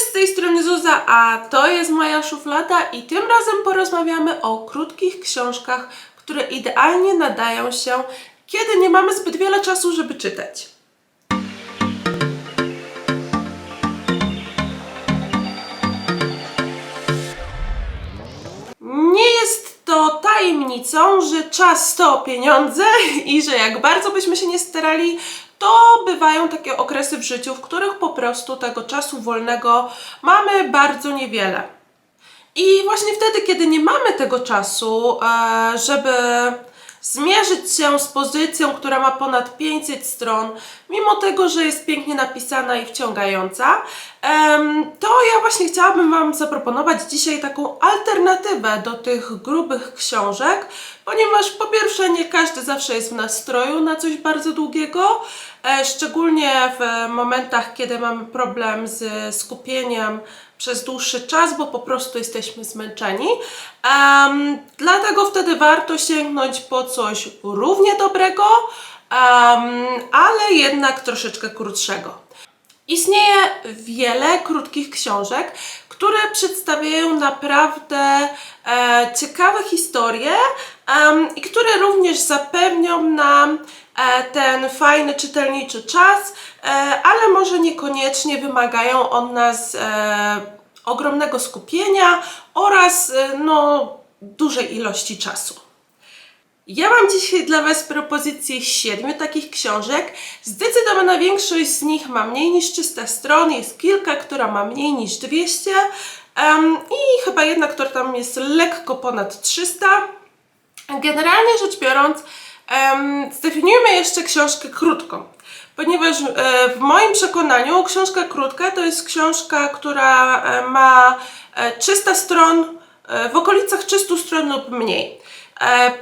z tej strony Zuza, a to jest moja szuflada i tym razem porozmawiamy o krótkich książkach, które idealnie nadają się, kiedy nie mamy zbyt wiele czasu, żeby czytać. Nie jest to tajemnicą, że czas to pieniądze i że jak bardzo byśmy się nie starali, to bywają takie okresy w życiu, w których po prostu tego czasu wolnego mamy bardzo niewiele. I właśnie wtedy, kiedy nie mamy tego czasu, e, żeby zmierzyć się z pozycją, która ma ponad 500 stron, mimo tego, że jest pięknie napisana i wciągająca, to ja właśnie chciałabym Wam zaproponować dzisiaj taką alternatywę do tych grubych książek, ponieważ po pierwsze nie każdy zawsze jest w nastroju na coś bardzo długiego, e, szczególnie w momentach, kiedy mamy problem z skupieniem przez dłuższy czas, bo po prostu jesteśmy zmęczeni. Em, dlatego wtedy warto sięgnąć po coś równie dobrego, em, ale jednak troszeczkę krótszego. Istnieje wiele krótkich książek, które przedstawiają naprawdę e, ciekawe historie i które również zapewnią nam ten fajny czytelniczy czas, e, ale może niekoniecznie wymagają od nas e, ogromnego skupienia oraz e, no, dużej ilości czasu. Ja mam dzisiaj dla Was propozycję siedmiu takich książek. Zdecydowana większość z nich ma mniej niż 300 stron, jest kilka, która ma mniej niż 200 em, i chyba jedna, która tam jest lekko ponad 300. Generalnie rzecz biorąc, em, zdefiniujmy jeszcze książkę krótką. Ponieważ e, w moim przekonaniu książka krótka to jest książka, która e, ma e, 300 stron, e, w okolicach 300 stron lub mniej.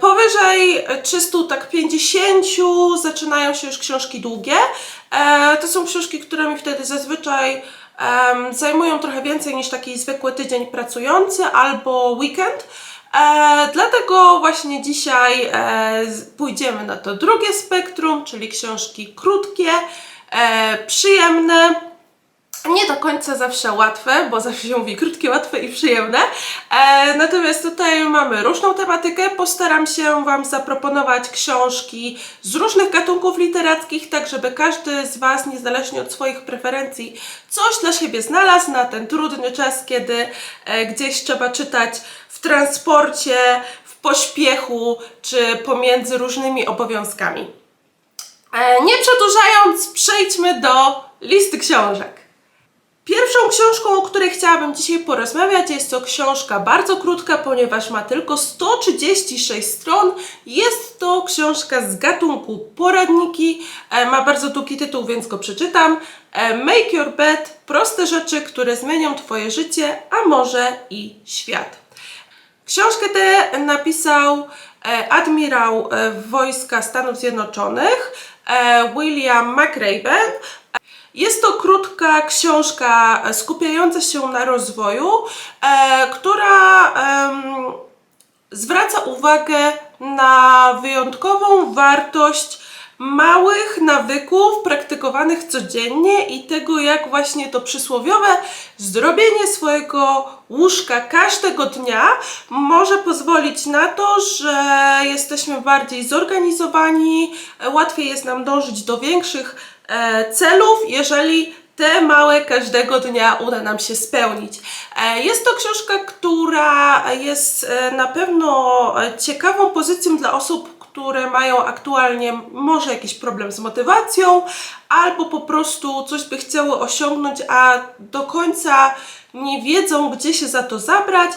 Powyżej 300, tak 50 zaczynają się już książki długie. To są książki, które mi wtedy zazwyczaj zajmują trochę więcej niż taki zwykły tydzień pracujący albo weekend. E, dlatego właśnie dzisiaj e, pójdziemy na to drugie spektrum, czyli książki krótkie, e, przyjemne, nie do końca zawsze łatwe, bo zawsze się mówi krótkie, łatwe i przyjemne. E, natomiast tutaj mamy różną tematykę. Postaram się Wam zaproponować książki z różnych gatunków literackich, tak żeby każdy z Was, niezależnie od swoich preferencji, coś dla siebie znalazł na ten trudny czas, kiedy e, gdzieś trzeba czytać w transporcie, w pośpiechu czy pomiędzy różnymi obowiązkami. E, nie przedłużając, przejdźmy do listy książek. Pierwszą książką, o której chciałabym dzisiaj porozmawiać, jest to książka bardzo krótka, ponieważ ma tylko 136 stron. Jest to książka z gatunku poradniki. E, ma bardzo długi tytuł, więc go przeczytam. E, Make Your Bed. Proste rzeczy, które zmienią Twoje życie, a może i świat. Książkę tę napisał e, admirał wojska Stanów Zjednoczonych William McRaven. Jest to krótka książka skupiająca się na rozwoju, e, która zwraca uwagę na wyjątkową wartość małych nawyków praktykowanych codziennie i tego, jak właśnie to przysłowiowe zrobienie swojego łóżka każdego dnia może pozwolić na to, że jesteśmy bardziej zorganizowani, e, łatwiej jest nam dążyć do większych celów, jeżeli te małe każdego dnia uda nam się spełnić. E, Jest to książka, która jest e, na pewno e, ciekawą pozycją dla osób, które mają aktualnie może jakiś problem z motywacją, albo po prostu coś by chciały osiągnąć, a do końca nie wiedzą, gdzie się za to zabrać.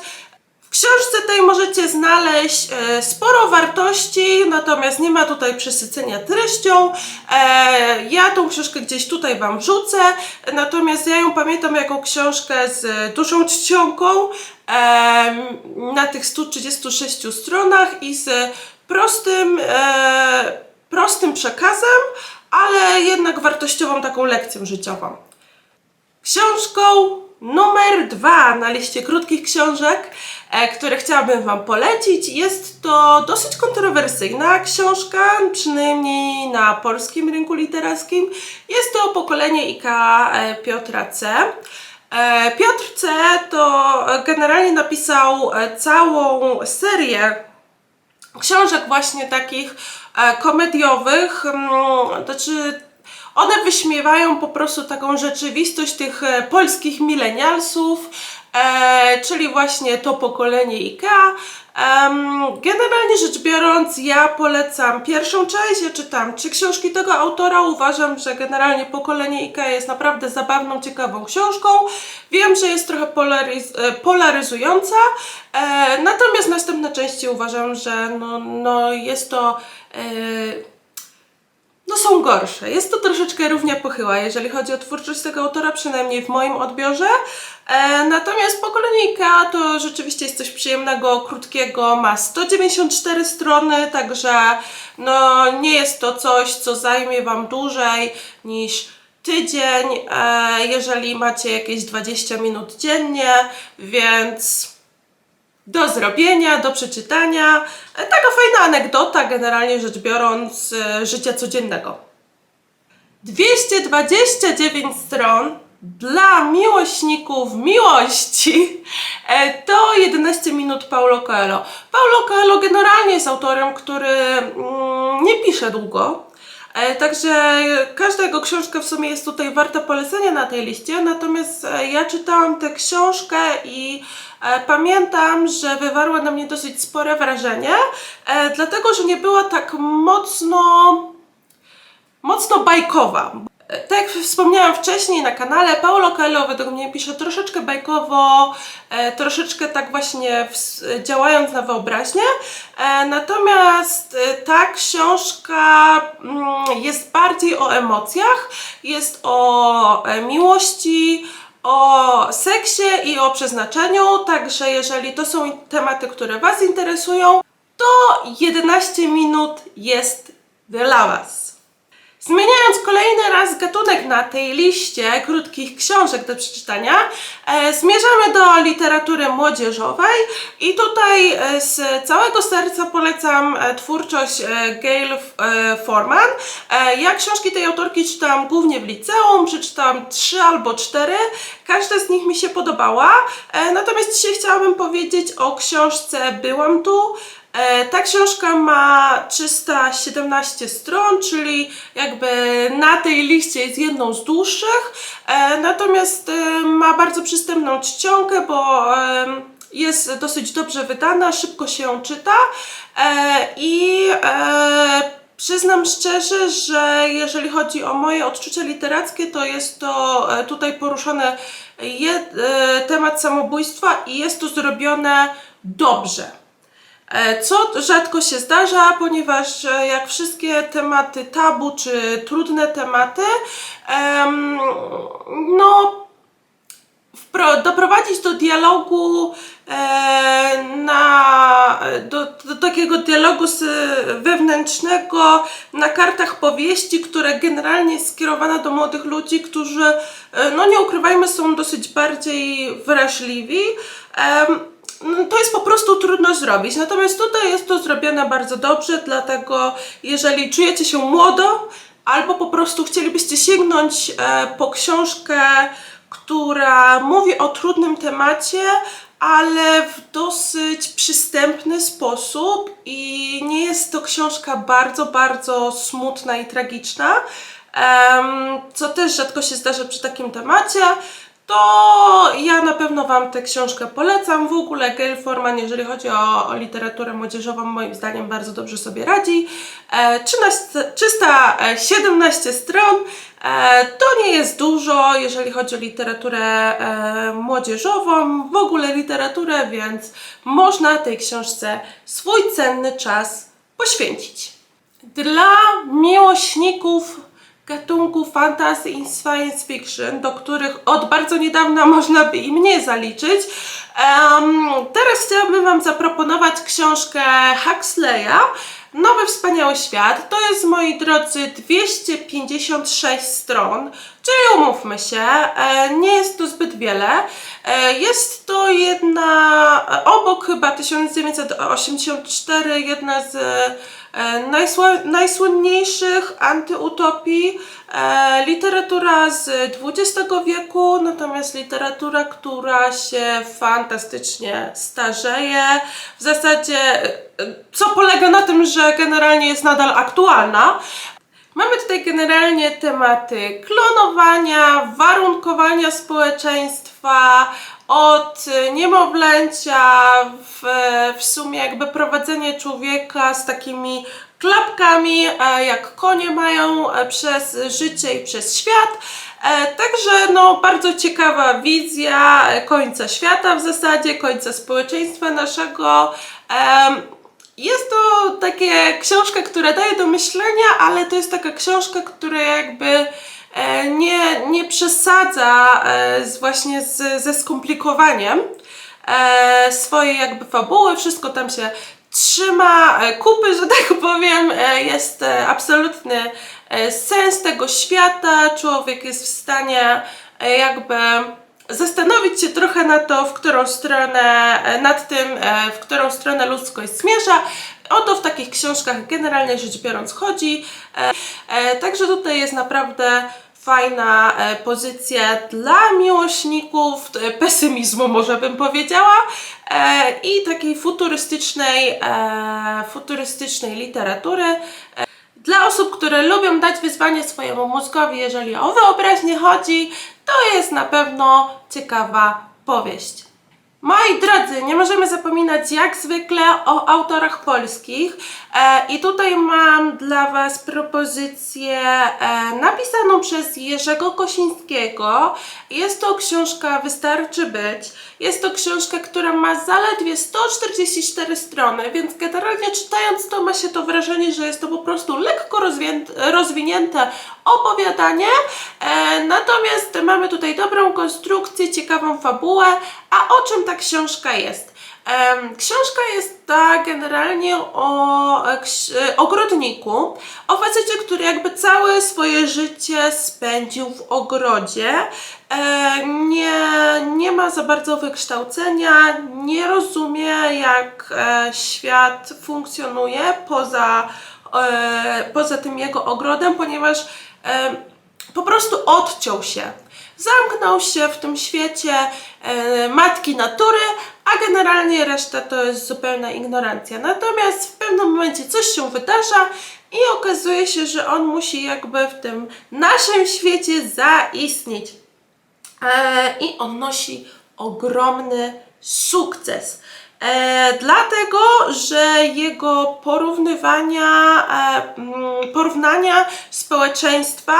Książce tej możecie znaleźć e, sporo wartości, natomiast nie ma tutaj przesycenia treścią. E, ja tą książkę gdzieś tutaj Wam wrzucę, natomiast ja ją pamiętam jako książkę z dużą czcionką em, na tych 136 stronach i z prostym, e, prostym przekazem, ale jednak wartościową taką lekcją życiową. Książką numer dwa na liście krótkich książek, e, które chciałabym Wam polecić, jest to dosyć kontrowersyjna książka, przynajmniej na polskim rynku literackim. Jest to pokolenie IK e, Piotra C. E, Piotr C. to generalnie napisał całą serię książek właśnie takich komediowych, mm, znaczy one wyśmiewają po prostu taką rzeczywistość tych e, polskich milenialsów, e, czyli właśnie to pokolenie IKEA. Em, generalnie rzecz biorąc, ja polecam pierwszą część, ja czytam trzy książki tego autora, uważam, że generalnie pokolenie IKEA jest naprawdę zabawną, ciekawą książką. Wiem, że jest trochę polaryz- e, polaryzująca, e, natomiast następne części uważam, że no, no jest to... E, no są gorsze. Jest to troszeczkę równia pochyła, jeżeli chodzi o twórczość tego autora, przynajmniej w moim odbiorze. E, natomiast pokolenie IKEA to rzeczywiście jest coś przyjemnego, krótkiego, ma 194 strony, także no nie jest to coś, co zajmie Wam dłużej niż tydzień, e, jeżeli macie jakieś 20 minut dziennie, więc do zrobienia, do przeczytania. E, Taka fajna anegdota, generalnie rzecz biorąc, e, życia codziennego. 229 stron dla miłośników miłości e, to 11 minut Paulo Coelho. Paulo Coelho generalnie jest autorem, który mm, nie pisze długo. E, Także każda jego książka w sumie jest tutaj warta polecenia na tej liście, natomiast e, ja czytałam tę książkę i e, pamiętam, że wywarła na mnie dosyć spore wrażenie, dlatego że nie była tak mocno mocno bajkowa. Tak jak wspomniałam wcześniej na kanale, Paulo Coelho według mnie pisze troszeczkę bajkowo, e, troszeczkę tak właśnie działając na wyobraźnię. E, natomiast e, ta książka mm, jest bardziej o emocjach, jest o miłości, o seksie i o przeznaczeniu, także jeżeli to są tematy, które Was interesują, to 11 minut jest dla Was. Zmieniając kolejny raz gatunek na tej liście krótkich książek do przeczytania, e, zmierzamy do literatury młodzieżowej i tutaj e, z całego serca polecam e, twórczość e, Gail e, Forman. E, ja książki tej autorki czytałam głównie w liceum, przeczytałam trzy albo cztery, każda z nich mi się podobała, e, natomiast dzisiaj chciałabym powiedzieć o książce Byłam tu, Ta książka ma 317 stron, czyli jakby na tej liście jest jedną z dłuższych, e, natomiast e, ma bardzo przystępną czcionkę, bo jest dosyć dobrze wydana, szybko się ją czyta e, i e, Przyznam szczerze, że jeżeli chodzi o moje odczucia literackie, to jest to e, tutaj poruszony e, temat samobójstwa i jest to zrobione dobrze. E, Co rzadko się zdarza, ponieważ e, jak wszystkie tematy tabu czy trudne tematy, em, no doprowadzić do dialogu e, na, do, do takiego dialogu z, wewnętrznego na kartach powieści, które generalnie jest skierowane do młodych ludzi, którzy, e, no nie ukrywajmy, są dosyć bardziej wrażliwi. To jest po prostu trudno zrobić. Natomiast tutaj jest to zrobione bardzo dobrze, dlatego jeżeli czujecie się młodo, albo po prostu chcielibyście sięgnąć e, po książkę, która mówi o trudnym temacie, ale w dosyć przystępny sposób i nie jest to książka bardzo, bardzo smutna i tragiczna, co też rzadko się zdarza przy takim temacie, to ja na pewno Wam tę książkę polecam. W ogóle Gail Forman, jeżeli chodzi o, o literaturę młodzieżową, moim zdaniem bardzo dobrze sobie radzi. E, 13, 317 stron e, to nie jest dużo, jeżeli chodzi o literaturę e, młodzieżową, w ogóle literaturę, więc można tej książce swój cenny czas poświęcić. Dla miłośników gatunku fantasy i science fiction, do których od bardzo niedawna można by i mnie zaliczyć. Em, teraz chciałabym Wam zaproponować książkę Huxleya, Nowy Wspaniały Świat. To jest, moi drodzy, 256 stron, czyli umówmy się, e, nie jest to zbyt wiele. E, Jest to jedna, e, obok chyba 1984, jedna z najsłynniejszych antyutopii. E, literatura z XX wieku, natomiast literatura, która się fantastycznie starzeje. W zasadzie, e, co polega na tym, że generalnie jest nadal aktualna. Mamy tutaj generalnie tematy klonowania, warunkowania społeczeństwa, od niemowlęcia, w, w sumie jakby prowadzenie człowieka z takimi klapkami, e, jak konie mają e, przez życie i przez świat. E, Także no, bardzo ciekawa wizja końca świata w zasadzie, końca społeczeństwa naszego. Jest to takie książka, która daje do myślenia, ale to jest taka książka, która jakby nie, nie przesadza e, właśnie z, ze skomplikowaniem e, swojej jakby fabuły. Wszystko tam się trzyma e, kupy, że tak powiem. E, jest e, absolutny e, sens tego świata. Człowiek jest w stanie e, jakby zastanowić się trochę na to, w którą stronę, e, nad tym, e, w którą stronę ludzkość zmierza. O to w takich książkach generalnie rzecz biorąc chodzi. E, e, Także tutaj jest naprawdę fajna e, pozycja dla miłośników pesymizmu, może bym powiedziała, i takiej futurystycznej, futurystycznej literatury. Dla osób, które lubią dać wyzwanie swojemu mózgowi, jeżeli o wyobraźnię chodzi, to jest na pewno ciekawa powieść. Moi drodzy, nie możemy zapominać jak zwykle o autorach polskich e, i tutaj mam dla Was propozycję e, napisaną przez Jerzego Kosińskiego. Jest to książka Wystarczy Być. Jest to książka, która ma zaledwie 144 strony, więc generalnie czytając to ma się to wrażenie, że jest to po prostu lekko rozwinięte opowiadanie. E, natomiast mamy tutaj dobrą konstrukcję, ciekawą fabułę. A o czym ta książka jest? Książka jest ta generalnie o e, e, ogrodniku, o facecie, który jakby całe swoje życie spędził w ogrodzie. E, Nie, nie ma za bardzo wykształcenia, nie rozumie jak świat funkcjonuje poza, poza tym jego ogrodem, ponieważ po prostu odciął się. Zamknął się w tym świecie e, matki natury, a generalnie reszta to jest zupełna ignorancja. Natomiast w pewnym momencie coś się wydarza i okazuje się, że on musi jakby w tym naszym świecie zaistnieć. E, I on nosi ogromny sukces. E, dlatego, że jego porównywania, mm, porównania społeczeństwa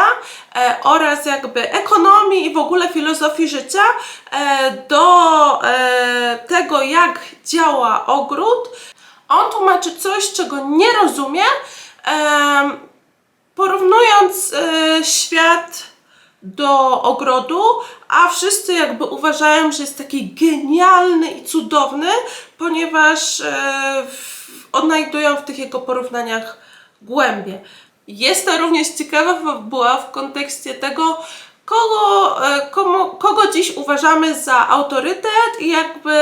e, oraz jakby ekonomii i w ogóle filozofii życia e, do e, tego, jak działa ogród, on tłumaczy coś, czego nie rozumie, em, porównując e, świat do ogrodu, a wszyscy jakby uważają, że jest taki genialny i cudowny, ponieważ e, w, odnajdują w tych jego porównaniach głębie. Jest to również ciekawa fabuła w kontekście tego, kogo, e, komu, kogo dziś uważamy za autorytet i jakby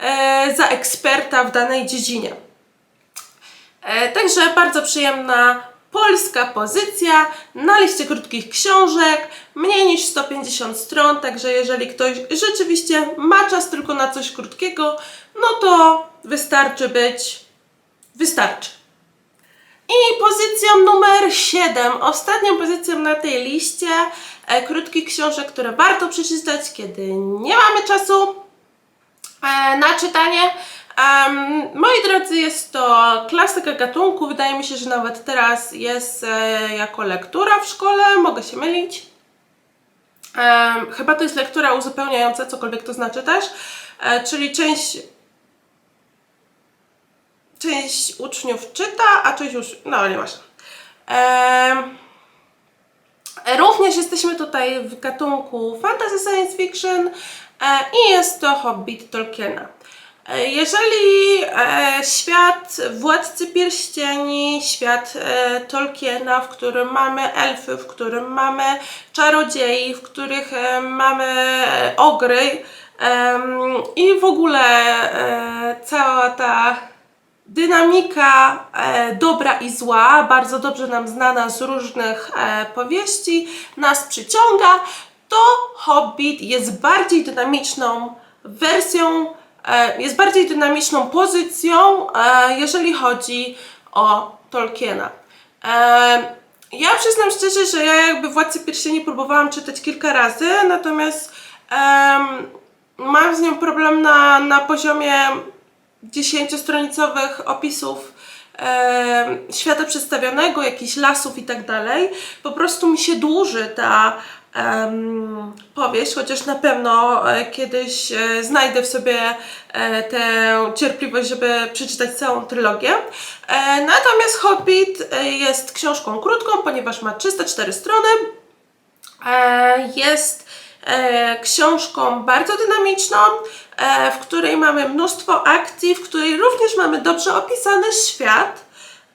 e, za eksperta w danej dziedzinie. E, Także bardzo przyjemna polska pozycja na liście krótkich książek, mniej niż 150 stron, także jeżeli ktoś rzeczywiście ma czas tylko na coś krótkiego, no to wystarczy być, wystarczy. I pozycją numer 7, ostatnią pozycją na tej liście e, krótkich książek, które warto przeczytać, kiedy nie mamy czasu e, na czytanie. Em, moi drodzy, jest to klasyka gatunku. Wydaje mi się, że nawet teraz jest e, jako lektura w szkole. Mogę się mylić. Em, chyba to jest lektura uzupełniająca, cokolwiek to znaczy też. E, czyli część część uczniów czyta, a część już. No, nieważne. Em, Również jesteśmy tutaj w gatunku fantasy science fiction e, i jest to Hobbit Tolkiena. E, Jeżeli e, świat Władcy Pierścieni, świat Tolkiena, w którym mamy elfy, w którym mamy czarodziei, w których mamy ogry, I w ogóle cała ta dynamika e, dobra i zła, bardzo dobrze nam znana z różnych e, powieści, nas przyciąga, to Hobbit jest bardziej dynamiczną wersją, e, jest bardziej dynamiczną pozycją, e, jeżeli chodzi o Tolkiena. E, ja przyznam szczerze, że ja jakby Władcy Pierścieni próbowałam czytać kilka razy, natomiast mam z nią problem na, na poziomie 10-stronicowych opisów em, świata przedstawionego, jakichś lasów i tak dalej. Po prostu mi się dłuży ta powieść, chociaż na pewno e, kiedyś e, znajdę w sobie e, tę cierpliwość, żeby przeczytać całą trylogię. E, natomiast Hobbit e, jest książką krótką, ponieważ ma 304 strony. E, jest e, książką bardzo dynamiczną, e, w której mamy mnóstwo akcji, w której również mamy dobrze opisany świat.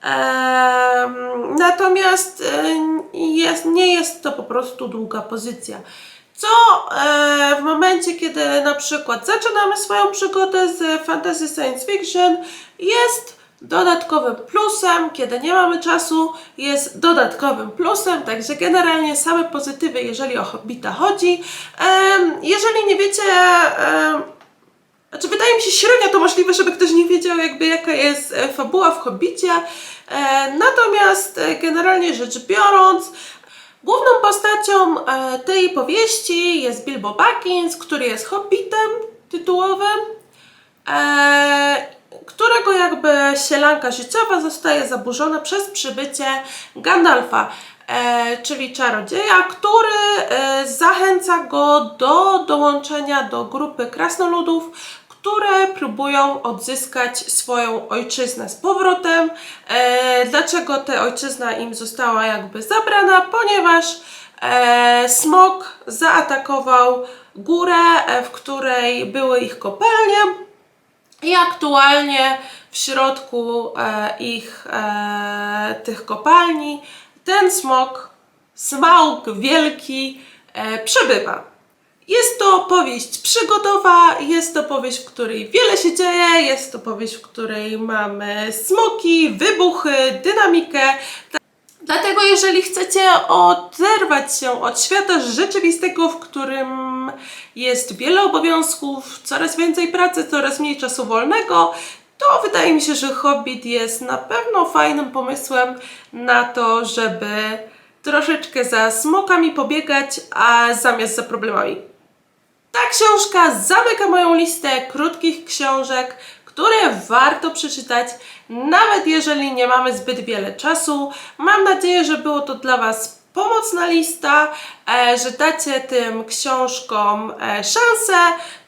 Em, natomiast e, jest, nie jest to po prostu długa pozycja. Co e, w momencie, kiedy na przykład zaczynamy swoją przygodę z fantasy science fiction, jest dodatkowym plusem, kiedy nie mamy czasu, jest dodatkowym plusem, także generalnie same pozytywy, jeżeli o Hobbita chodzi. Jeżeli nie wiecie, znaczy wydaje mi się średnio to możliwe, żeby ktoś nie wiedział jakby jaka jest e, fabuła w Hobbicie, e, natomiast e, generalnie rzecz biorąc, Główną postacią tej powieści jest Bilbo Baggins, który jest hobbitem tytułowym, którego jakby sielanka życiowa zostaje zaburzona przez przybycie Gandalfa, e, czyli czarodzieja, który e, zachęca go do dołączenia do grupy krasnoludów, które próbują odzyskać swoją ojczyznę z powrotem. E, dlaczego ta ojczyzna im została jakby zabrana? Ponieważ e, smok zaatakował górę, e, w której były ich kopalnie i aktualnie w środku e, ich e, tych kopalni ten smok, smaug wielki, e, przebywa. Jest to powieść przygodowa, jest to powieść, w której wiele się dzieje, jest to powieść, w której mamy smoki, wybuchy, dynamikę. Dlatego jeżeli chcecie oderwać się od świata rzeczywistego, w którym jest wiele obowiązków, coraz więcej pracy, coraz mniej czasu wolnego, to wydaje mi się, że Hobbit jest na pewno fajnym pomysłem na to, żeby troszeczkę za smokami pobiegać, a zamiast za problemami. Ta książka zamyka moją listę krótkich książek, które warto przeczytać, nawet jeżeli nie mamy zbyt wiele czasu. Mam nadzieję, że było to dla Was pomocna lista, e, że dacie tym książkom e, szansę,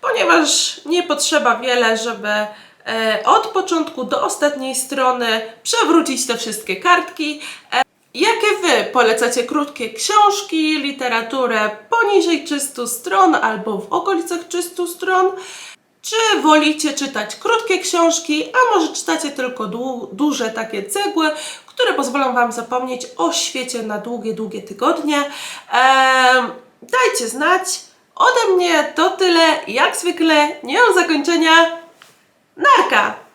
ponieważ nie potrzeba wiele, żeby e, od początku do ostatniej strony przewrócić te wszystkie kartki. Jakie Wy polecacie krótkie książki, literaturę poniżej 300 stron albo w okolicach 300 stron? Czy wolicie czytać krótkie książki, a może czytacie tylko dłu- duże takie cegły, które pozwolą Wam zapomnieć o świecie na długie, długie tygodnie. Eee, dajcie znać. Ode mnie to tyle. Jak zwykle, nie o zakończenia. Narka!